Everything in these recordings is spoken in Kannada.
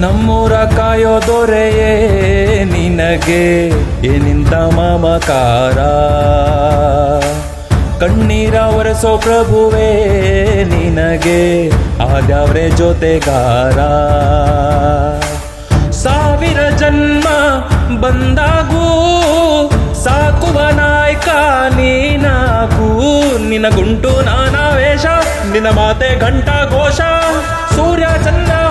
ನಮ್ಮೂರ ಕಾಯೋ ದೊರೆಯೇ ನಿನಗೆ. ಏನಿಂದ ಮಮಕಾರ? ಕಣ್ಣೀರ ಒರೆಸೋ ಪ್ರಭುವೇ ನಿನಗೆ. ಆದ್ಯಾವ್ರೆ ಜೊತೆಗಾರ? ಸಾವಿರ ಜನ್ಮ ಬಂದಾಗೂ ಸಾಕುವ ನಾಯ್ಕ ನೀನಾಗೂ. ನಿನಗುಂಟು ನಾನಾವೇಶ, ನಿನ್ನ ಮಾತೆ ಘಂಟಾ ಘೋಷ ಸೂರ್ಯ ಚಂದ್ರ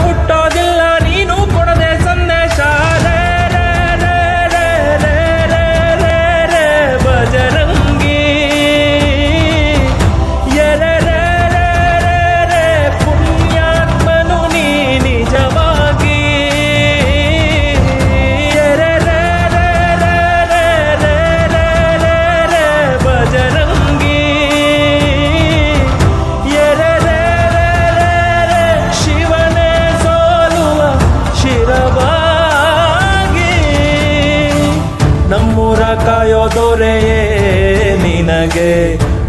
ನನಗೆ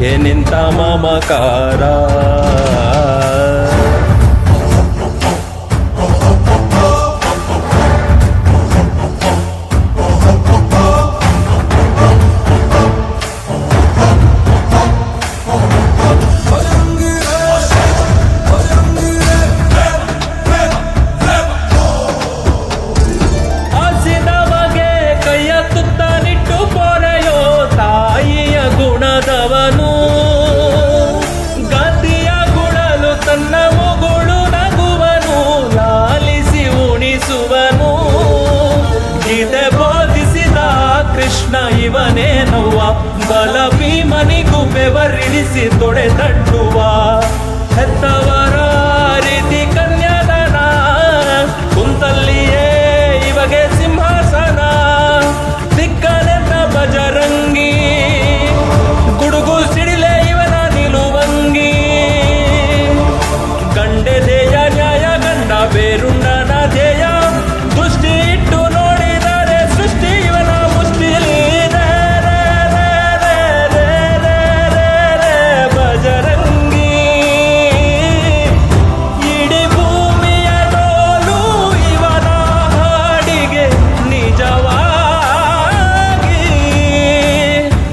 ಏನಿಂತ ಮಮಕಾರ. ಕೃಷ್ಣ ಇವನೇ ನವ್ವ ಬಲ ಭೀಮನಿಗೂ ಬೆವರಿಡಿಸಿ ತೊಡೆದಟ್ಟುವ ಹೆತ್ತವ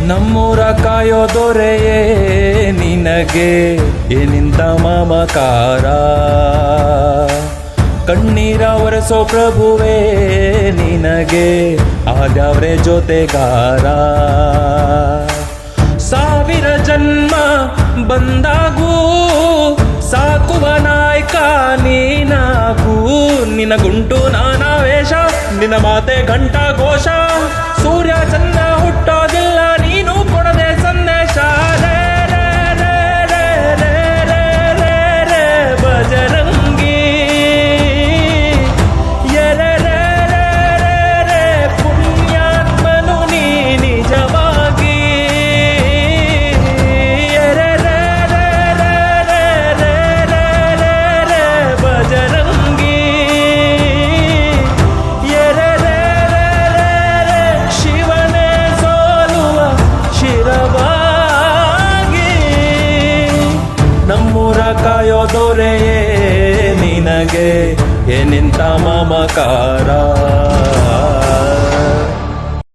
ನಮ್ಮೂರ ಕಾಯೋ ದೊರೆಯೇ ನಿನಗೆ. ಏನಿಂದ ಮಮಕಾರ. ಕಣ್ಣೀರ ಒರೆಸೋ ಪ್ರಭುವೇ ನಿನಗೆ. ಆದವ್ರೆ ಜೊತೆಗಾರ. ಸಾವಿರ ಜನ್ಮ ಬಂದಾಗೂ ಸಾಕುವ ನಾಯ್ಕ ನೀನಾಗೂ. ನಿನ ಗುಂಟು ನಾನಾವೇಶ ನಿನ ಮಾತೆ ಘಂಟಾ ಘೋಷ. ದೊರೆಯೇ ನಿನಗೆ ಎನಿಂತ ಮಮಕಾರ